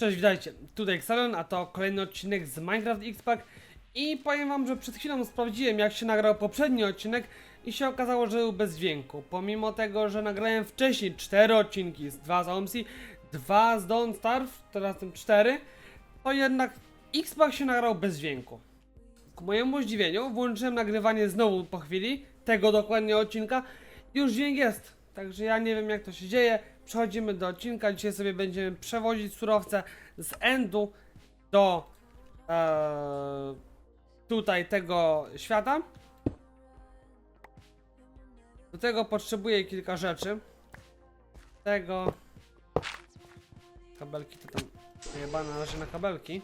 Cześć, witajcie. Tutaj Xalon, a to kolejny odcinek z Minecraft X-Pack i powiem wam, że przed chwilą sprawdziłem jak się nagrał poprzedni odcinek i się okazało, że był bez dźwięku. Pomimo tego, że nagrałem wcześniej cztery odcinki, z dwa z OMC, dwa z Don't Starve, teraz tym cztery, to jednak X-Pack się nagrał bez dźwięku. Ku mojemu zdziwieniu włączyłem nagrywanie znowu po chwili, tego dokładnie odcinka, już dźwięk jest. Także ja nie wiem jak to się dzieje. Przechodzimy do odcinka. Dzisiaj sobie będziemy przewozić surowce z endu do e, tutaj tego świata. Do tego potrzebuję kilka rzeczy. Tego. Kabelki to tam chyba na razie na kabelki.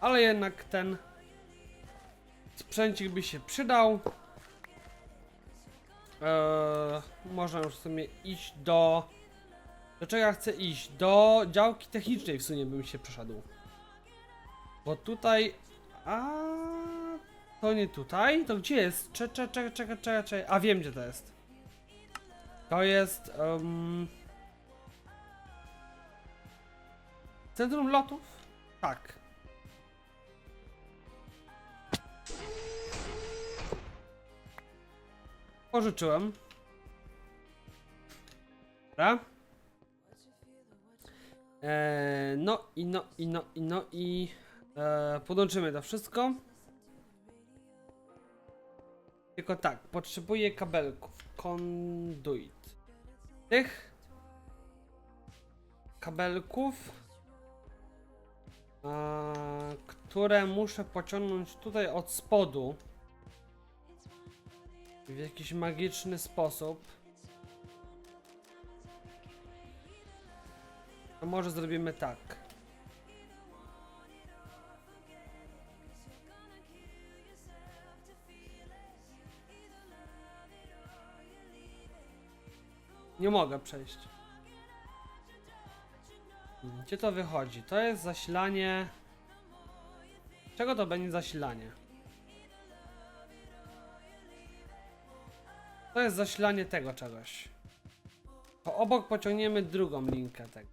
Ale jednak ten sprzęcik by się przydał. Eee, można już w sumie iść do. Do czego ja chcę iść? Do działki technicznej w sumie bym się przeszedł. Bo tutaj. A to nie tutaj? To gdzie jest? Czekaj, czekaj, czekaj, czekaj, czekaj. A wiem gdzie to jest. To jest. Um... Centrum lotów? Tak. Pożyczyłem. Dobra. Eee, no i no i no i no i eee, podłączymy to wszystko. Tylko tak, potrzebuję kabelków. Conduit. Tych kabelków, eee, które muszę pociągnąć tutaj od spodu w jakiś magiczny sposób. To może zrobimy tak. Nie mogę przejść. Gdzie to wychodzi? To jest zasilanie. Czego to będzie zasilanie? To jest zasilanie tego czegoś. To obok pociągniemy drugą linkę tego.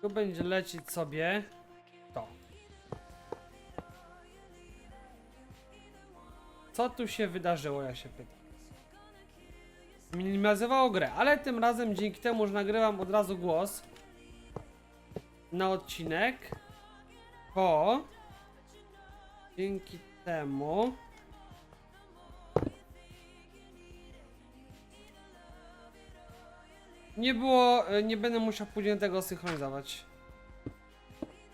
Tu będzie lecieć sobie to. Co tu się wydarzyło, ja się pytam. Minimalizowało grę, ale tym razem dzięki temu, że nagrywam od razu głos na odcinek, to Dzięki temu nie było, e, nie będę musiał później tego synchronizować.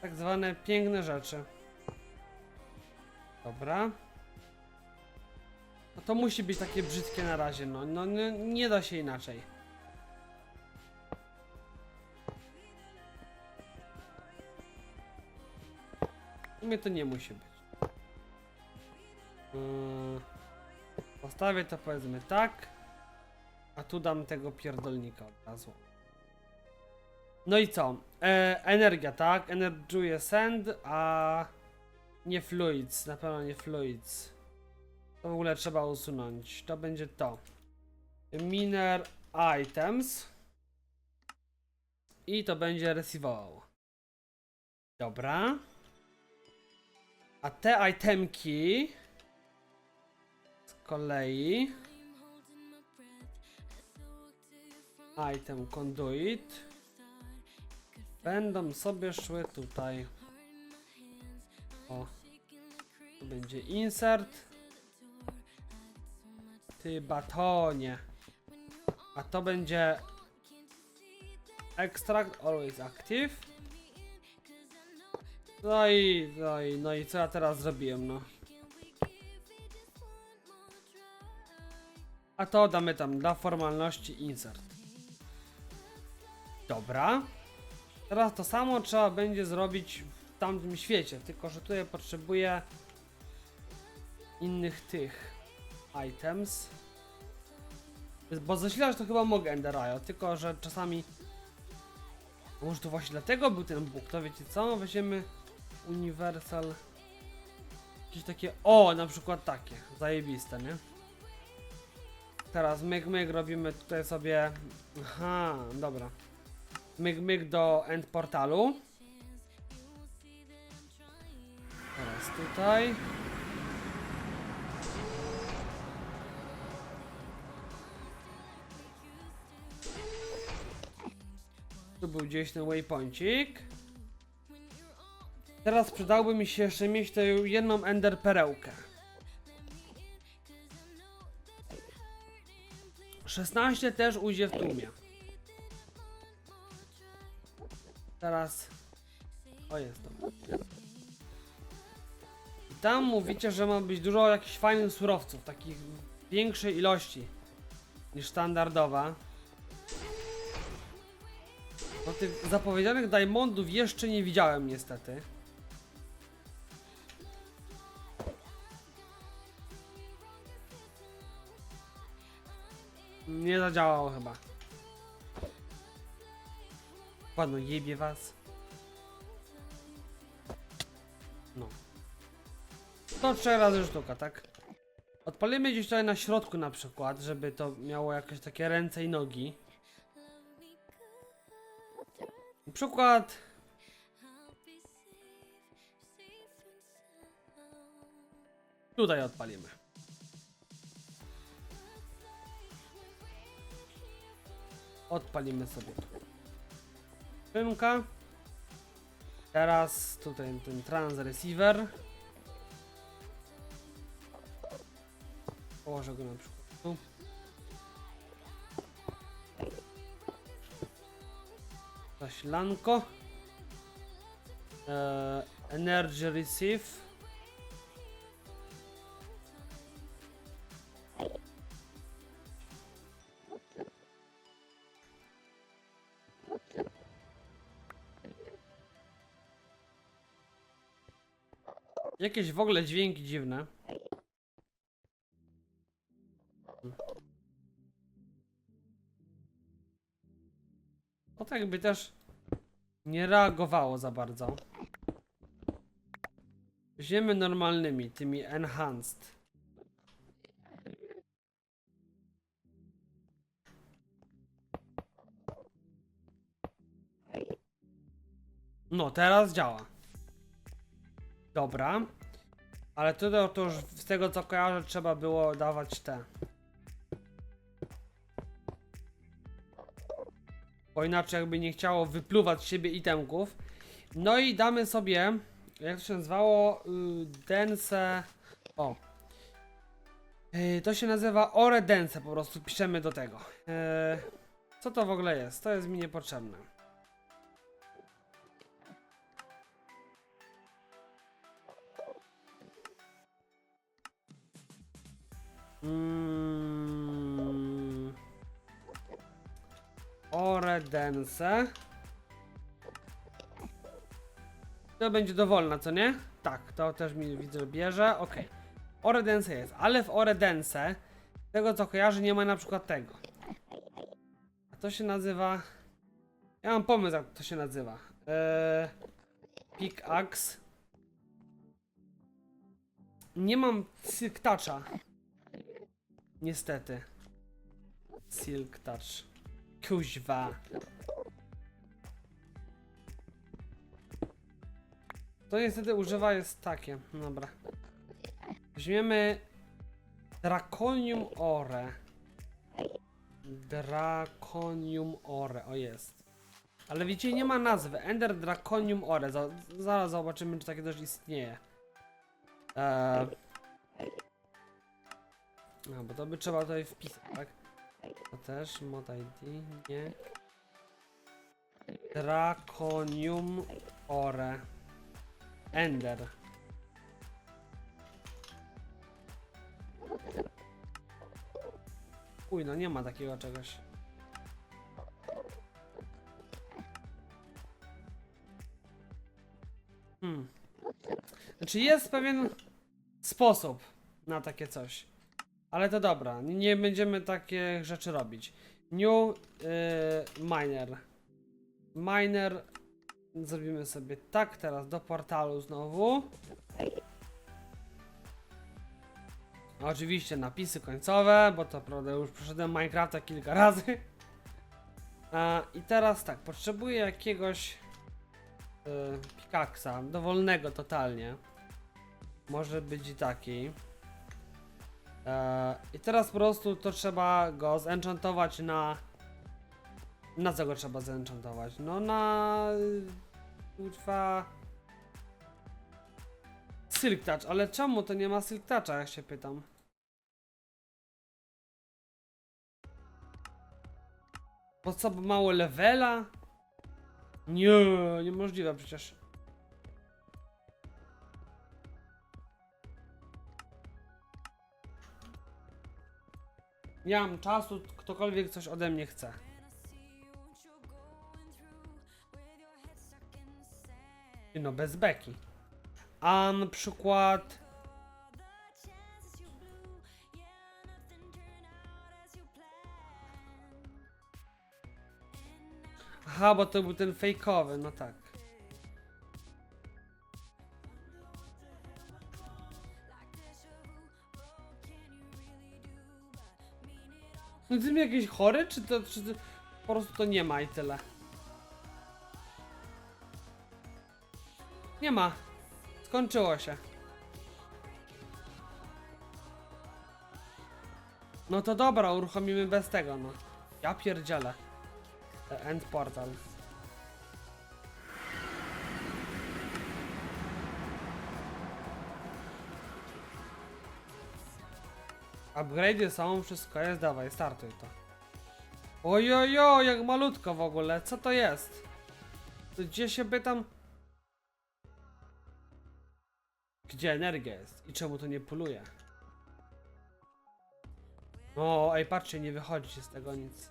Tak zwane piękne rzeczy. Dobra. No to musi być takie brzydkie na razie, no, no nie, nie da się inaczej. U mnie to nie musi być. Yy, Postawię to powiedzmy tak. A tu dam tego pierdolnika od razu. No i co? E, energia, tak? Energiuje send, a nie fluids, na pewno nie fluids. To w ogóle trzeba usunąć. To będzie to. Miner items. I to będzie receive'ował. Dobra. A te itemki kolei item conduit będą sobie szły tutaj. O. Tu będzie insert. Ty batonie. A to będzie extract always active. No i, no i, no i co ja teraz zrobiłem, no. A to damy tam dla formalności insert. Dobra. Teraz to samo trzeba będzie zrobić w tamtym świecie, tylko że tutaj potrzebuję innych tych items. Bo zasilać to chyba mogę Ender tylko że czasami może to właśnie dlatego był ten Bóg, to wiecie co? Weźmiemy Universal Jakieś takie, o na przykład takie, zajebiste, nie? Teraz myk myk robimy tutaj sobie. Aha, dobra. Myk myk do end portalu. Teraz tutaj. Tu był gdzieś ten waypointik. Teraz przydałby mi się jeszcze mieć tę jedną ender perełkę. 16 też ujdzie w tłumie. Teraz. O jest to. I tam mówicie, że ma być dużo jakichś fajnych surowców, takich większej ilości niż standardowa. No tych zapowiedzianych diamondów jeszcze nie widziałem niestety. Zadziałało chyba. Ładno, jebie was. No. To trzy razy sztuka, tak? Odpalimy gdzieś tutaj na środku na przykład, żeby to miało jakieś takie ręce i nogi. Na przykład... Tutaj odpalimy. Odpalimy sobie. Pymka. Teraz tutaj ten trans receiver. Położę go na przykład tu. Zasilanko. Eee, energy receive. Jakieś w ogóle dźwięki dziwne. To tak jakby też nie reagowało za bardzo. Weźmiemy normalnymi, tymi enhanced. No, teraz działa. Dobra. Ale tutaj to już z tego co kojarzę trzeba było dawać te. Bo inaczej jakby nie chciało wypluwać z siebie itemków. No i damy sobie, jak to się nazywało, y, dense, o. Y, to się nazywa ore dense po prostu, piszemy do tego. Y, co to w ogóle jest? To jest mi niepotrzebne. Mm. Ore dense. To będzie dowolna, co nie? Tak, to też mi widzę, bierze. Ok. Ore dense jest, ale w ore dense, z tego co kojarzę, nie ma na przykład tego. A to się nazywa. Ja mam pomysł, jak to się nazywa. Eee, pickaxe. Nie mam toucha. Niestety. Silk touch. Kuźwa. To niestety używa jest takie. Dobra. Weźmiemy Draconium Ore. Draconium Ore, o jest. Ale widzicie, nie ma nazwy. Ender Draconium Ore. Za, zaraz zobaczymy, czy takie też istnieje. Eee. No, bo to by trzeba tutaj wpisać, tak? To też mod ID, nie. Draconium Ore. Ender. Uj, no nie ma takiego czegoś. Hmm. Znaczy jest pewien sposób na takie coś. Ale to dobra, nie będziemy takie rzeczy robić. New yy, miner. Miner. Zrobimy sobie tak teraz do portalu znowu. Oczywiście napisy końcowe, bo to prawda już przeszedłem Minecrafta kilka razy. A, I teraz tak, potrzebuję jakiegoś y, pikaksa, dowolnego totalnie. Może być i taki. E, I teraz po prostu to trzeba go zenchantować na... Na co go trzeba zenchantować? No na... Kurwa... Silk Touch, ale czemu to nie ma Silk Toucha, jak się pytam? Po co, mało levela? Nie, niemożliwe przecież. Nie mam czasu, ktokolwiek coś ode mnie chce. No, bez beki. A na przykład... Aha, bo to był ten fejkowy, no tak. No ty mi jakiś chory, czy to, czy to po prostu to nie ma i tyle? Nie ma. Skończyło się. No to dobra, uruchomimy bez tego, no. Ja pierdzielę. End portal. Upgrade są, wszystko jest, dawaj, startuj to. Ojojo, jak malutko w ogóle, co to jest? Gdzie się pytam? Gdzie energia jest? I czemu to nie poluje? O, ej, patrzcie, nie wychodzi z tego nic.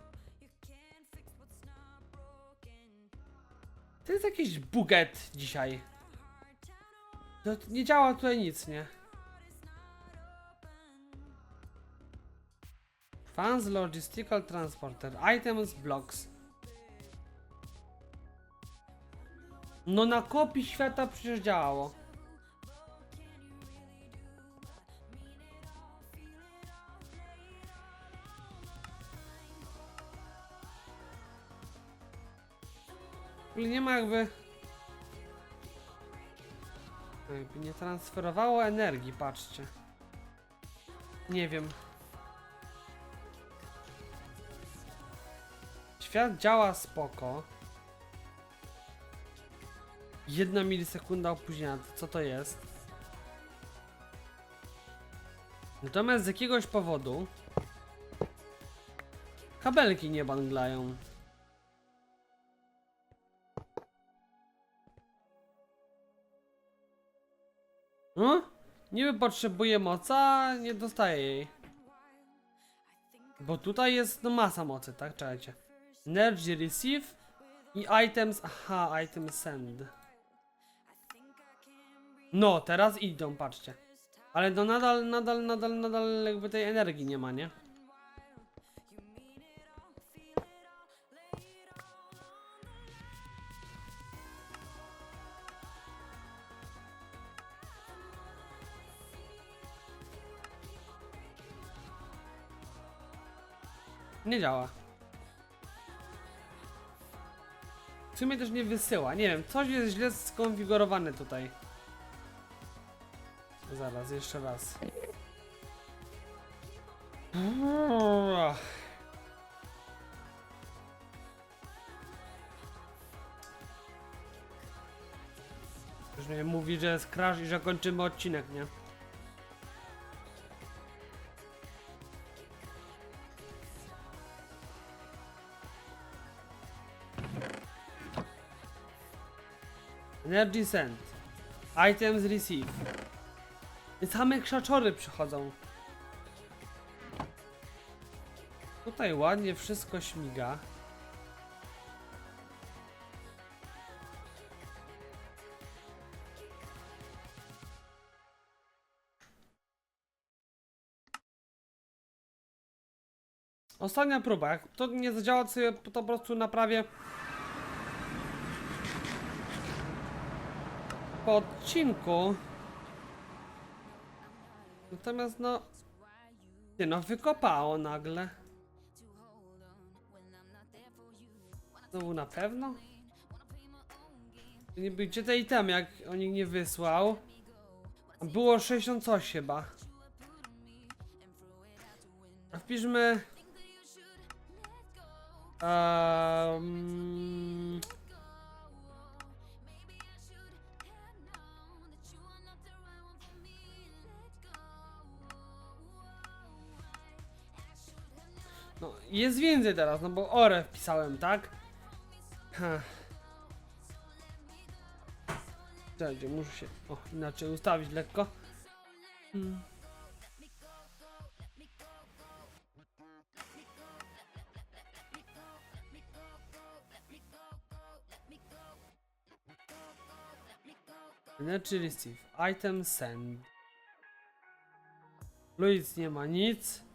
To jest jakiś buget dzisiaj. To nie działa tutaj nic, nie? Fans Logistical Transporter Items Blocks. No na kopii świata przecież działało. Nie ma jakby jakby nie transferowało energii, patrzcie. Nie wiem Świat działa spoko. Jedna milisekunda opóźnienia, to co to jest? Natomiast z jakiegoś powodu kabelki nie banglają. No? Niby potrzebuje mocy, a nie dostaje jej. Bo tutaj jest no masa mocy, tak? Czekajcie. Energy receive i items, aha, item send. No, teraz idą, patrzcie. Ale no nadal, nadal, nadal, nadal jakby tej energii nie ma, nie? Nie działa. W sumie też nie wysyła. Nie wiem, coś jest źle skonfigurowane tutaj. Zaraz, jeszcze raz. Już mnie mówi, że jest crash i że kończymy odcinek, nie? Energy sent. Items receive. I same krzaczory przychodzą. Tutaj ładnie wszystko śmiga. Ostatnia próba. Jak to nie zadziała, to to po prostu naprawię. Po odcinku. Natomiast no. Ty no, wykopało nagle. Znowu na pewno? Niby gdzie te itemy, jak on ich nie wysłał? Było 60 coś chyba. A wpiszmy... Um, jest więcej teraz, no bo orę wpisałem, tak? Ha. Czekajcie, muszę się o, inaczej ustawić lekko. Hmm. Energy receive. Item send. Luiz nie ma nic.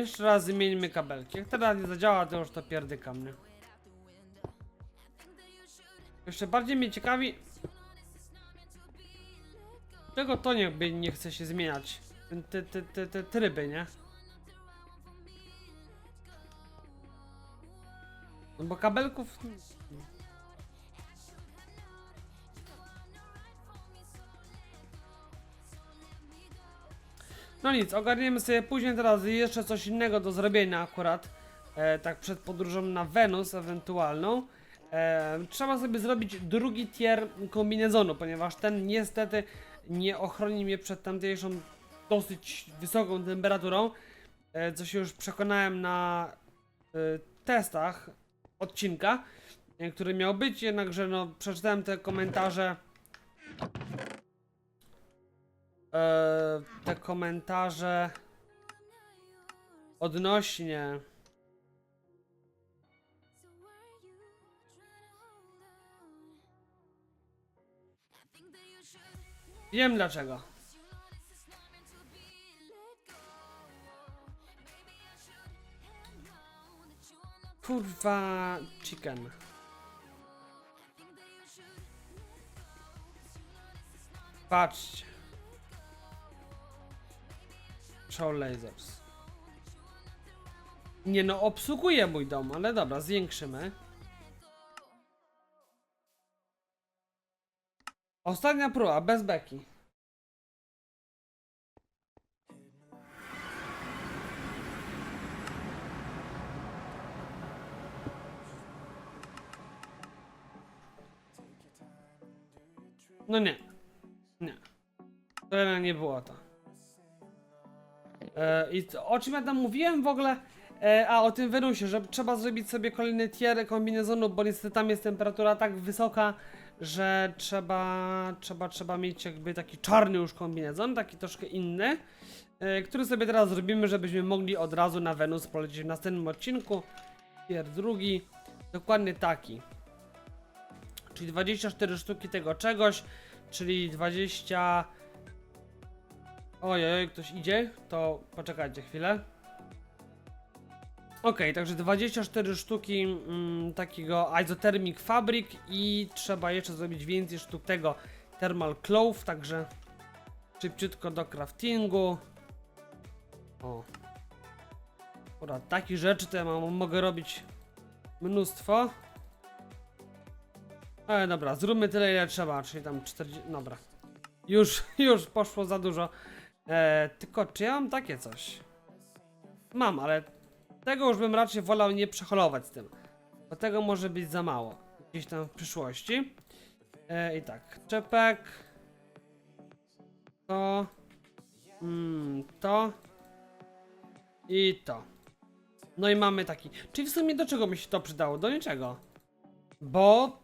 Jeszcze raz zmieńmy kabelki. Jak teraz nie zadziała, to już to pierdyka mnie. Jeszcze bardziej mnie ciekawi. Czego to jakby nie chce się zmieniać? Te, te, te, te tryby, nie? No bo kabelków. No nic, ogarniemy sobie później teraz jeszcze coś innego do zrobienia akurat. E, tak przed podróżą na Wenus ewentualną. E, trzeba sobie zrobić drugi tier kombinezonu, ponieważ ten niestety nie ochroni mnie przed tamtejszą dosyć wysoką temperaturą. E, co się już przekonałem na e, testach odcinka, e, który miał być, jednakże no przeczytałem te komentarze. E, te komentarze odnośnie Wiem dlaczego. Kurwa, chicken. Patrzcie. Show lasers. Nie no, obsługuje mój dom, ale dobra, zwiększymy. Ostatnia próba, bez beki. No nie. Nie. To nie było to. E, I o czym ja tam mówiłem w ogóle? E, a o tym Wenusie, że trzeba zrobić sobie kolejny tier kombinezonu, bo niestety tam jest temperatura tak wysoka, że trzeba, trzeba, trzeba mieć jakby taki czarny już kombinezon, taki troszkę inny, e, który sobie teraz zrobimy, żebyśmy mogli od razu na Wenus polecieć w następnym odcinku. Tier drugi, dokładnie taki. Czyli 24 sztuki tego czegoś, czyli 20... Ojej, ktoś idzie? To poczekajcie chwilę. Okej, także 24 sztuki mm, takiego Isothermic Fabric i trzeba jeszcze zrobić więcej sztuk tego Thermal Cloth, także szybciutko do craftingu. O. Akurat takich rzeczy to ja mam, mogę robić mnóstwo. Ale dobra, zróbmy tyle ile trzeba, czyli tam 40, dobra. Już, już poszło za dużo. E, tylko czy ja mam takie coś? Mam, ale tego już bym raczej wolał nie przeholować z tym. Bo tego może być za mało. Gdzieś tam w przyszłości. E, I tak, czepek. To. Mm, to. I to. No i mamy taki. Czyli w sumie do czego mi się to przydało? Do niczego. Bo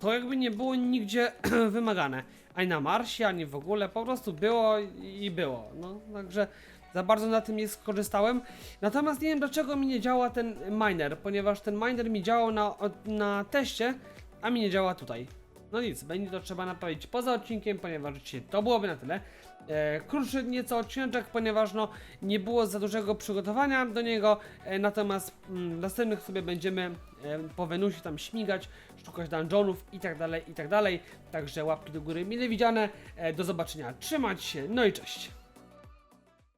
to jakby nie było nigdzie wymagane. Ani na Marsie, ani w ogóle. Po prostu było i było. No, także za bardzo na tym nie skorzystałem. Natomiast nie wiem dlaczego mi nie działa ten miner, ponieważ ten miner mi działał na, na teście, a mi nie działa tutaj. No nic, będzie to trzeba naprawić poza odcinkiem, ponieważ to byłoby na tyle. E, krótszy nieco odcineczek, ponieważ no, nie było za dużego przygotowania do niego, e, natomiast mm, następnych sobie będziemy po Wenusie tam śmigać, szukać dungeonów i tak dalej, i tak dalej. Także łapki do góry mile widziane, e, do zobaczenia, trzymać się, no i cześć!